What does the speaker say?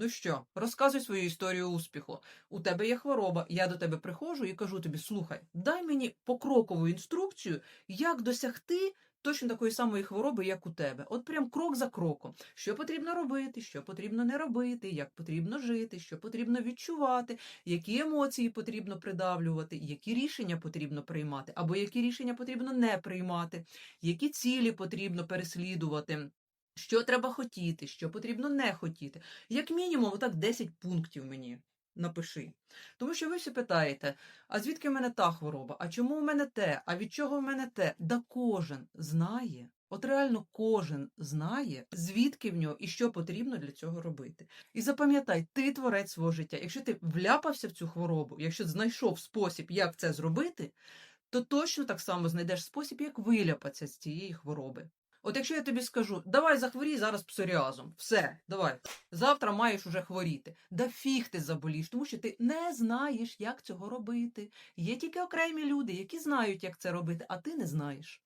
Ну що, розказуй свою історію успіху. У тебе є хвороба. Я до тебе приходжу і кажу тобі: слухай, дай мені покрокову інструкцію, як досягти точно такої самої хвороби, як у тебе. От прям крок за кроком. Що потрібно робити, що потрібно не робити, як потрібно жити, що потрібно відчувати, які емоції потрібно придавлювати, які рішення потрібно приймати, або які рішення потрібно не приймати, які цілі потрібно переслідувати. Що треба хотіти, що потрібно не хотіти. Як мінімум, отак 10 пунктів мені напиши. Тому що ви всі питаєте, а звідки в мене та хвороба? А чому в мене те? А від чого в мене те? Да кожен знає. От реально кожен знає, звідки в нього і що потрібно для цього робити. І запам'ятай, ти творець свого життя. Якщо ти вляпався в цю хворобу, якщо знайшов спосіб, як це зробити, то точно так само знайдеш спосіб, як виляпатися з цієї хвороби. От якщо я тобі скажу, давай захворій зараз псоріазом, все, давай, завтра маєш уже хворіти. Да фіг ти заболіш, тому що ти не знаєш, як цього робити. Є тільки окремі люди, які знають, як це робити, а ти не знаєш.